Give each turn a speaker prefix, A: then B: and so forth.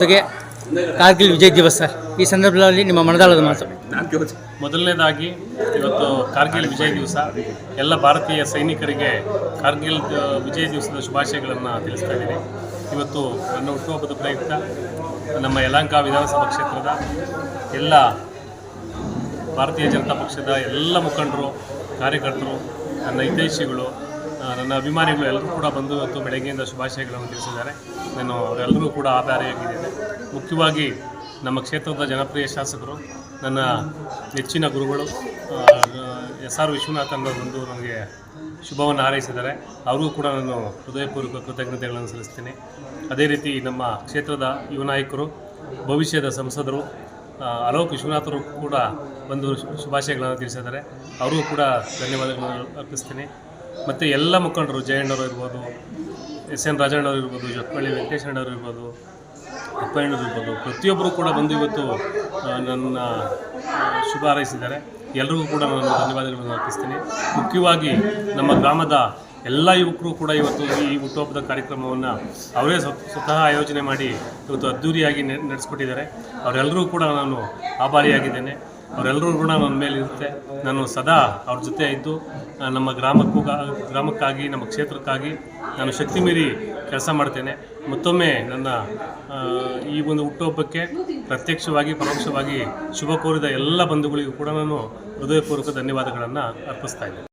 A: ಕಾರ್ಗಿಲ್ ವಿಜಯ್ ದಿವಸ ಸರ್. ಈ ಸಂದರ್ಭದಲ್ಲಿ ನಿಮ್ಮ ಮನದಾಳದ ಮಾತು.
B: ಮೊದಲನೇದಾಗಿ ಇವತ್ತು ಕಾರ್ಗಿಲ್ ವಿಜಯ್ ದಿವಸ. ಎಲ್ಲ ಭಾರತೀಯ ಸೈನಿಕರಿಗೆ ಕಾರ್ಗಿಲ್ ವಿಜಯ್ ದಿವಸದ ಶುಭಾಶಯಗಳನ್ನು ತಿಳಿಸ್ತಾ ಇದ್ದೀನಿ. ಇವತ್ತು ನನ್ನ ಹುಟ್ಟುಹಬ್ಬದ ಪ್ರಯುಕ್ತ ನಮ್ಮ ಯಲಹಂಕ ವಿಧಾನಸಭಾ ಕ್ಷೇತ್ರದ ಎಲ್ಲ ಭಾರತೀಯ ಜನತಾ ಪಕ್ಷದ ಎಲ್ಲ ಮುಖಂಡರು, ಕಾರ್ಯಕರ್ತರು, ನನ್ನ ಹಿತೈಷಿಗಳು ನನ್ನ ಅಭಿಮಾನಿಗಳು ಎಲ್ಲರೂ ಕೂಡ ಬಂದು ಇವತ್ತು ಬೆಳಗ್ಗೆಯಿಂದ ಶುಭಾಶಯಗಳನ್ನು ತಿಳಿಸಿದ್ದಾರೆ. ನಾನು ಅವರೆಲ್ಲರೂ ಕೂಡ ಆಭಾರಿಯಾಗಿದ್ದೇನೆ. ಮುಖ್ಯವಾಗಿ ನಮ್ಮ ಕ್ಷೇತ್ರದ ಜನಪ್ರಿಯ ಶಾಸಕರು, ನನ್ನ ನೆಚ್ಚಿನ ಗುರುಗಳು ಎಸ್ ಆರ್ ವಿಶ್ವನಾಥ್ ಬಂದು ನನಗೆ ಶುಭವನ್ನು ಹಾರೈಸಿದ್ದಾರೆ. ಅವ್ರಿಗೂ ಕೂಡ ನಾನು ಹೃದಯಪೂರ್ವಕ ಕೃತಜ್ಞತೆಗಳನ್ನು ಸಲ್ಲಿಸ್ತೀನಿ. ಅದೇ ರೀತಿ ನಮ್ಮ ಕ್ಷೇತ್ರದ ಯುವ ನಾಯಕರು, ಭವಿಷ್ಯದ ಸಂಸದರು ಅಲೋಕ್ ವಿಶ್ವನಾಥರು ಕೂಡ ಬಂದು ಶುಭಾಶಯಗಳನ್ನು ತಿಳಿಸಿದ್ದಾರೆ. ಅವರಿಗೂ ಕೂಡ ಧನ್ಯವಾದಗಳನ್ನು ಅರ್ಪಿಸ್ತೀನಿ. ಮತ್ತು ಎಲ್ಲ ಮುಖಂಡರು, ಜಯಣ್ಣವರು ಇರ್ಬೋದು, ಎಸ್ ಎನ್ ರಾಜಣ್ಣವರು ಇರ್ಬೋದು ಜೊಕ್ಕಳ್ಳಿ ವೆಂಕಟೇಶಣ್ಣವ್ರು ಇರ್ಬೋದು ಅಪ್ಪಣ್ಣವ್ರು ಇರ್ಬೋದು ಪ್ರತಿಯೊಬ್ಬರು ಕೂಡ ಬಂದು ಇವತ್ತು ನನ್ನ ಶುಭ ಹಾರೈಸಿದ್ದಾರೆ. ಎಲ್ಲರಿಗೂ ಕೂಡ ನಾನು ಧನ್ಯವಾದಗಳನ್ನು ಅರ್ಪಿಸ್ತೀನಿ. ಮುಖ್ಯವಾಗಿ ನಮ್ಮ ಗ್ರಾಮದ ಎಲ್ಲ ಯುವಕರು ಕೂಡ ಇವತ್ತು ಈ ಹುಟ್ಟುಹಬ್ಬದ ಕಾರ್ಯಕ್ರಮವನ್ನು ಅವರೇ ಸ್ವ- ಸ್ವತಃ ಆಯೋಜನೆ ಮಾಡಿ ಇವತ್ತು ಅದ್ಧೂರಿಯಾಗಿ ನಡೆಸ್ಕೊಟ್ಟಿದ್ದಾರೆ. ಅವರೆಲ್ಲರೂ ಕೂಡ ನಾನು ಆಭಾರಿಯಾಗಿದ್ದೇನೆ. ಅವರೆಲ್ಲರೂ ಋಣ ನನ್ನ ಮೇಲೆ ಇರುತ್ತೆ. ನಾನು ಸದಾ ಅವ್ರ ಜೊತೆ ಇದ್ದು ನಮ್ಮ ಗ್ರಾಮಕ್ಕೂ ಗ್ರಾಮಕ್ಕಾಗಿ, ನಮ್ಮ ಕ್ಷೇತ್ರಕ್ಕಾಗಿ ನಾನು ಶಕ್ತಿ ಮೀರಿ ಕೆಲಸ ಮಾಡ್ತೇನೆ. ಮತ್ತೊಮ್ಮೆ ನನ್ನ ಈ ಒಂದು ಹುಟ್ಟುಹಬ್ಬಕ್ಕೆ ಪ್ರತ್ಯಕ್ಷವಾಗಿ, ಪರೋಕ್ಷವಾಗಿ ಶುಭ ಕೋರಿದ ಎಲ್ಲ ಬಂಧುಗಳಿಗೂ ಕೂಡ ನಾನು ಹೃದಯಪೂರ್ವಕ ಧನ್ಯವಾದಗಳನ್ನು ಅರ್ಪಿಸ್ತಾ ಇದ್ದೇನೆ.